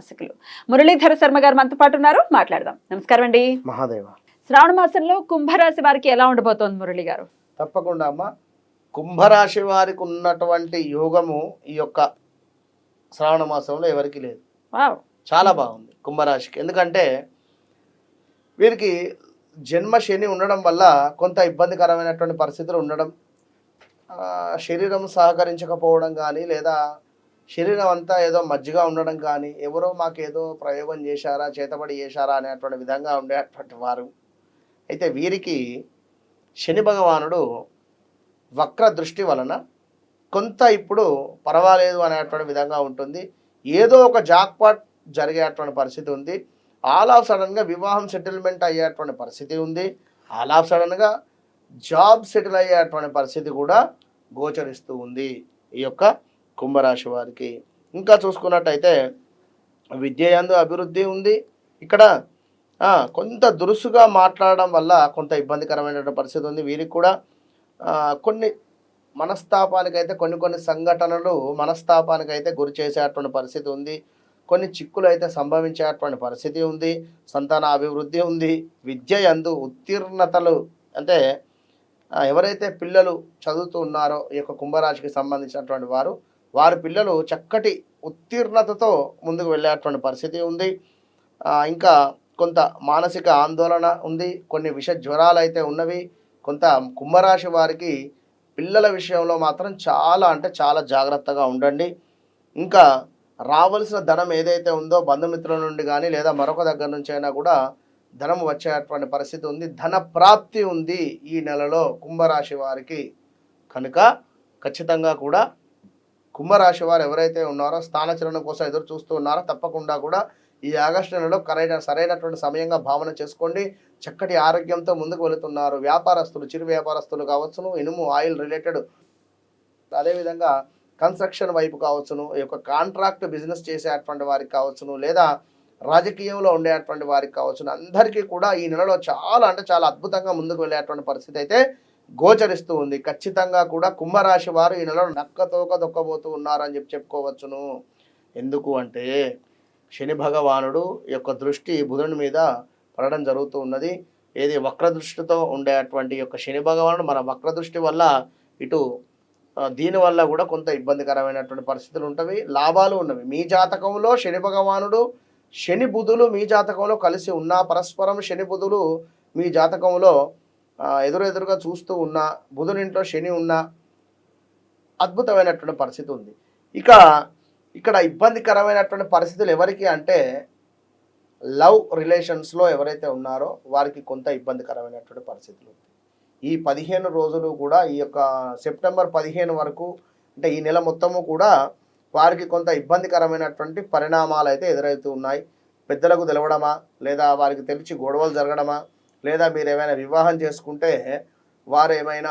ఉపాసకులు మురళీధర శర్మ గారు మనతో పాటు ఉన్నారు. మాట్లాడదాం. నమస్కారం అండి. మహాదేవ. శ్రావణ మాసంలో కుంభరాశి వారికి ఎలా ఉండబోతోంది మురళి గారు? తప్పకుండా అమ్మ. కుంభరాశి వారికి ఉన్నటువంటి యోగము ఈ యొక్క శ్రావణ మాసంలో ఎవరికి లేదు. చాలా బాగుంది కుంభరాశికి. ఎందుకంటే వీరికి జన్మ శని ఉండడం వల్ల కొంత ఇబ్బందికరమైనటువంటి పరిస్థితులు ఉండడం ఆ, శరీరం సహకరించకపోవడం కానీ లేదా శరీరం అంతా ఏదో మజ్జిగా ఉండడం కానీ ఎవరో మాకేదో ప్రయోగం చేశారా చేతబడి చేశారా అనేటువంటి విధంగా ఉండేటువంటి వారు. అయితే వీరికి శని భగవానుడు వక్ర దృష్టి వలన కొంత ఇప్పుడు పర్వాలేదు అనేటువంటి విధంగా ఉంటుంది. ఏదో ఒక జాక్పాట్ జరిగేటువంటి పరిస్థితి ఉంది. ఆల్ ఆఫ్ సడన్గా వివాహం సెటిల్మెంట్ అయ్యేటువంటి పరిస్థితి ఉంది. ఆల్ ఆఫ్ సడన్గా జాబ్ సెటిల్ అయ్యేటువంటి పరిస్థితి కూడా గోచరిస్తూ ఉంది. ఈ యొక్క కుంభరాశి వారికి. ఇంకా చూసుకున్నట్టయితే విద్యయందు అభివృద్ధి ఉంది. ఇక్కడ కొంత దురుసుగా మాట్లాడడం వల్ల కొంత ఇబ్బందికరమైనటువంటి పరిస్థితి ఉంది. వీరికి కూడా కొన్ని మనస్తాపానికైతే కొన్ని కొన్ని సంఘటనలు మనస్తాపానికైతే గురి చేసేటువంటి పరిస్థితి ఉంది. కొన్ని చిక్కులు అయితే సంభవించేటువంటి పరిస్థితి ఉంది. సంతాన అభివృద్ధి ఉంది. విద్య ఎందు ఉత్తీర్ణతలు అంటే ఎవరైతే పిల్లలు చదువుతూ ఉన్నారో ఈ యొక్క కుంభరాశికి సంబంధించినటువంటి వారు వారి పిల్లలు చక్కటి ఉత్తీర్ణతతో ముందుకు వెళ్ళేటువంటి పరిస్థితి ఉంది. ఇంకా కొంత మానసిక ఆందోళన ఉంది. కొన్ని విష జ్వరాలు అయితే ఉన్నవి. కొంత కుంభరాశి వారికి పిల్లల విషయంలో మాత్రం చాలా అంటే చాలా జాగ్రత్తగా ఉండండి. ఇంకా రావాల్సిన ధనం ఏదైతే ఉందో బంధుమిత్రుల నుండి కానీ లేదా మరొక దగ్గర నుంచి అయినా కూడా ధనం వచ్చేటువంటి పరిస్థితి ఉంది. ధన ప్రాప్తి ఉంది ఈ నెలలో కుంభరాశి వారికి. కనుక ఖచ్చితంగా కూడా కుంభరాశి వారు ఎవరైతే ఉన్నారో స్థానచలనం కోసం ఎదురు చూస్తూ ఉన్నారో తప్పకుండా కూడా ఈ ఆగస్టు నెలలో కరైన సరైనటువంటి సమయంగా భావన చేసుకోండి. చక్కటి ఆరోగ్యంతో ముందుకు వెళుతున్నారు. వ్యాపారస్తులు చిరు వ్యాపారస్తులు కావచ్చును. ఇనుము ఆయిల్ రిలేటెడ్ అదేవిధంగా కన్స్ట్రక్షన్ వైపు కావచ్చును. ఈ యొక్క కాంట్రాక్ట్ బిజినెస్ చేసేటువంటి వారికి కావచ్చును. లేదా రాజకీయంలో ఉండేటువంటి వారికి కావచ్చును. అందరికీ కూడా ఈ నెలలో చాలా అంటే చాలా అద్భుతంగా ముందుకు వెళ్ళేటువంటి పరిస్థితి అయితే గోచరిస్తూ ఉంది. ఖచ్చితంగా కూడా కుంభరాశి వారు ఈ నెలలో నక్కతోక దొక్కబోతూ ఉన్నారని చెప్పి చెప్పుకోవచ్చును. ఎందుకు అంటే శని భగవానుడు యొక్క దృష్టి బుధుని మీద పడడం జరుగుతూ ఉన్నది. ఏది వక్ర దృష్టితో ఉండేటువంటి యొక్క శని భగవానుడు మన వక్ర దృష్టి వల్ల ఇటు దీనివల్ల కూడా కొంత ఇబ్బందికరమైనటువంటి పరిస్థితులు ఉంటవి లాభాలు ఉన్నవి. మీ జాతకంలో శని భగవానుడు శని బుధులు మీ జాతకంలో కలిసి ఉన్నా పరస్పరం శని బుధులు మీ జాతకంలో ఎదురెదురుగా చూస్తూ ఉన్నా బుధునింట్లో శని ఉన్నా అద్భుతమైనటువంటి పరిస్థితి ఉంది. ఇక ఇక్కడ ఇబ్బందికరమైనటువంటి పరిస్థితులు ఎవరికి అంటే లవ్ రిలేషన్స్లో ఎవరైతే ఉన్నారో వారికి కొంత ఇబ్బందికరమైనటువంటి పరిస్థితులు ఉంది. ఈ పదిహేను రోజులు కూడా ఈ యొక్క సెప్టెంబర్ పదిహేను వరకు అంటే ఈ నెల మొత్తము కూడా వారికి కొంత ఇబ్బందికరమైనటువంటి పరిణామాలు అయితే ఎదురవుతూ ఉన్నాయి. పెద్దలకు తెలవడమా? లేదా వారికి తెలిసి గొడవలు జరగడమా? లేదా మీరు ఏమైనా వివాహం చేసుకుంటే వారు ఏమైనా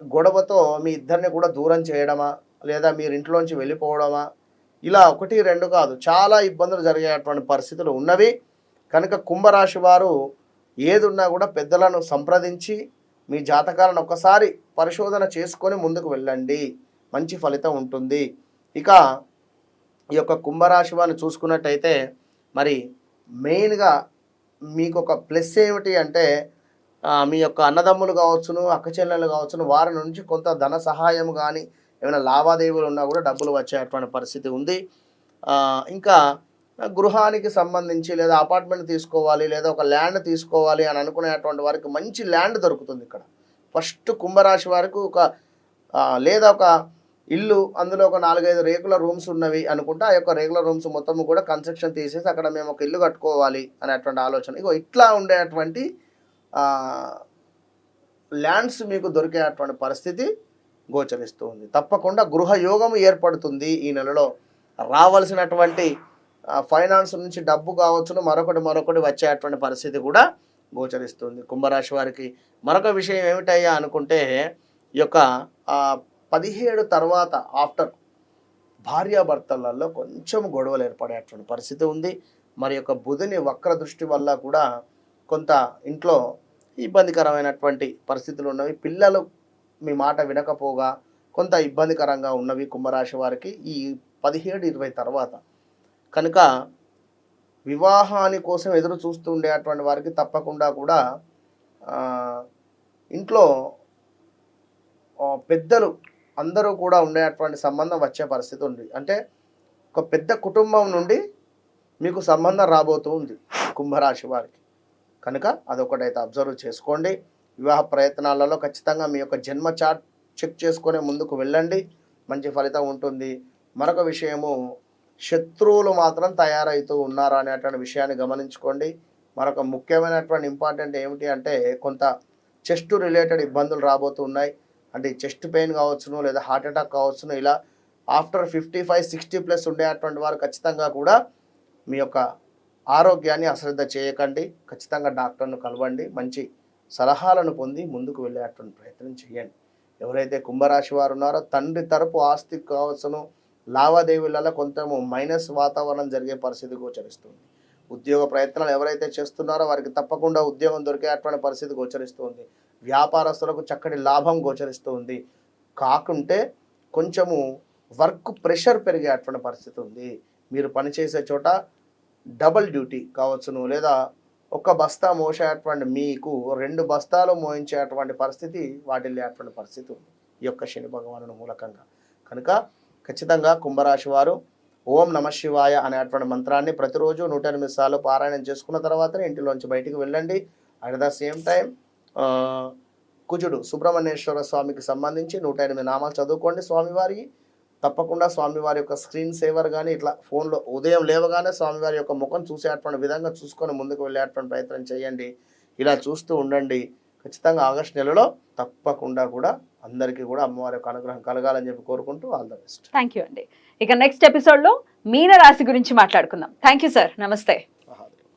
గొడవతో మీ ఇద్దరిని కూడా దూరం చేయడమా? లేదా మీరు ఇంట్లోంచి వెళ్ళిపోవడమా? ఇలా ఒకటి రెండు కాదు చాలా ఇబ్బందులు జరిగేటువంటి పరిస్థితులు ఉన్నవి. కనుక కుంభరాశి వారు ఏదున్నా కూడా పెద్దలను సంప్రదించి మీ జాతకాలను ఒకసారి పరిశోధన చేసుకొని ముందుకు వెళ్ళండి. మంచి ఫలితం ఉంటుంది. ఇక ఈ యొక్క కుంభరాశి వారిని చూసుకున్నట్టయితే మరి మెయిన్గా మీకు ఒక ప్లస్ ఏమిటి అంటే మీ యొక్క అన్నదమ్ములు కావచ్చును అక్కచెల్లెలు కావచ్చును వారి నుంచి కొంత ధన సహాయం కానీ ఏమైనా లావాదేవీలు ఉన్నా కూడా డబ్బులు వచ్చేటువంటి పరిస్థితి ఉంది. ఇంకా గృహానికి సంబంధించి లేదా అపార్ట్మెంట్ తీసుకోవాలి లేదా ఒక ల్యాండ్ తీసుకోవాలి అని అనుకునేటువంటి వారికి మంచి ల్యాండ్ దొరుకుతుంది ఇక్కడ. ఫస్ట్ కుంభరాశి వారికి ఒక లేదా ఒక ఇల్లు అందులో ఒక నాలుగైదు రేకుల రూమ్స్ ఉన్నవి అనుకుంటే ఆ యొక్క రేకుల రూమ్స్ మొత్తం కూడా కన్స్ట్రక్షన్ తీసేసి అక్కడ మేము ఒక ఇల్లు కట్టుకోవాలి అనేటువంటి ఆలోచన. ఇగో ఇట్లా ఉండేటువంటి ల్యాండ్స్ మీకు దొరికేటువంటి పరిస్థితి గోచరిస్తూ ఉంది. తప్పకుండా గృహయోగం ఏర్పడుతుంది ఈ నెలలో. రావాల్సినటువంటి ఫైనాన్స్ నుంచి డబ్బు కావచ్చును మరొకటి మరొకటి వచ్చేటువంటి పరిస్థితి కూడా గోచరిస్తుంది కుంభరాశి వారికి మరొక విషయం ఏమిటయ్యా అనుకుంటే ఈ యొక్క పదిహేడు తర్వాత ఆఫ్టర్ భార్యాభర్తలలో కొంచెం గొడవలు ఏర్పడేటువంటి పరిస్థితి ఉంది. మరి యొక్క బుధుని వక్ర దృష్టి వల్ల కూడా కొంత ఇంట్లో ఇబ్బందికరమైనటువంటి పరిస్థితులు ఉన్నవి. పిల్లలు మీ మాట వినకపోగా కొంత ఇబ్బందికరంగా ఉన్నవి కుంభరాశి వారికి. ఈ పదిహేడు ఇరవై తర్వాత కనుక వివాహాని కోసం ఎదురు చూస్తూ ఉండేటువంటి వారికి తప్పకుండా కూడా ఇంట్లో పెద్దలు అందరూ కూడా ఉండేటువంటి సంబంధం వచ్చే పరిస్థితి ఉంది. అంటే ఒక పెద్ద కుటుంబం నుండి మీకు సంబంధం రాబోతూ ఉంది కుంభరాశి వారికి. కనుక అదొకటైతే అబ్జర్వ్ చేసుకోండి. వివాహ ప్రయత్నాలలో ఖచ్చితంగా మీ యొక్క జన్మ చార్ట్ చెక్ చేసుకునే ముందుకు వెళ్ళండి. మంచి ఫలితం ఉంటుంది. మరొక విషయము శత్రువులు మాత్రం తయారవుతూ ఉన్నారా అనేటువంటి విషయాన్ని గమనించుకోండి. మరొక ముఖ్యమైనటువంటి ఇంపార్టెంట్ ఏమిటి అంటే కొంత చెస్ట్ రిలేటెడ్ ఇబ్బందులు రాబోతున్నాయి అంటే చెస్ట్ పెయిన్ కావచ్చును లేదా హార్ట్ అటాక్ కావచ్చును ఇలా after fifty five sixty plus ఉండేటువంటి వారు ఖచ్చితంగా కూడా మీ యొక్క ఆరోగ్యాన్ని అశ్రద్ధ చేయకండి. ఖచ్చితంగా డాక్టర్ను కలవండి. మంచి సలహాలను పొంది ముందుకు వెళ్ళేటువంటి ప్రయత్నం చేయండి. ఎవరైతే కుంభరాశి వారు ఉన్నారో తండ్రి తరపు ఆస్తి కావచ్చును. లావాదేవీలలో కొంత మైనస్ వాతావరణం జరిగే పరిస్థితి గోచరిస్తుంది. ఉద్యోగ ప్రయత్నాలు ఎవరైతే చేస్తున్నారో వారికి తప్పకుండా ఉద్యోగం దొరికేటువంటి పరిస్థితి గోచరిస్తుంది. వ్యాపారస్తులకు చక్కటి లాభం గోచరిస్తుంది. కాకుంటే కొంచెము వర్క్ ప్రెషర్ పెరిగేటువంటి పరిస్థితి ఉంది. మీరు పనిచేసే చోట డబల్ డ్యూటీ కావచ్చును లేదా ఒక బస్తా మోసేటువంటి మీకు రెండు బస్తాలు మోయించేటువంటి పరిస్థితి వాటిల్లేటువంటి పరిస్థితి ఉంది. ఈ యొక్క శని భగవాను మూలకంగా. కనుక ఖచ్చితంగా కుంభరాశి వారు ఓం నమ శివాయ అనేటువంటి మంత్రాన్ని ప్రతిరోజు నూట ఎనిమిది సార్లు పారాయణం చేసుకున్న తర్వాతనే ఇంటిలోంచి బయటికి వెళ్ళండి. అట్ ద సేమ్ టైం కుజుడు సుబ్రహ్మణ్యేశ్వర స్వామికి సంబంధించి నూట ఎనిమిది నామాలు చదువుకోండి స్వామివారికి తప్పకుండా స్వామివారి యొక్క స్క్రీన్ సేవర్ కానీ ఇట్లా ఫోన్లో ఉదయం లేవగానే స్వామివారి యొక్క ముఖం చూసేటువంటి విధంగా చూసుకొని ముందుకు వెళ్ళేటువంటి ప్రయత్నం చేయండి. ఇలా చూస్తూ ఉండండి. ఖచ్చితంగా ఆగస్ట్ నెలలో తప్పకుండా కూడా అందరికీ కూడా అమ్మవారి యొక్క అనుగ్రహం కలగాలని చెప్పి కోరుకుంటూ all the best. Thank you అండి. ఇక నెక్స్ట్ ఎపిసోడ్లో మీన రాశి గురించి మాట్లాడుకుందాం. థ్యాంక్ యూ సార్ నమస్తే.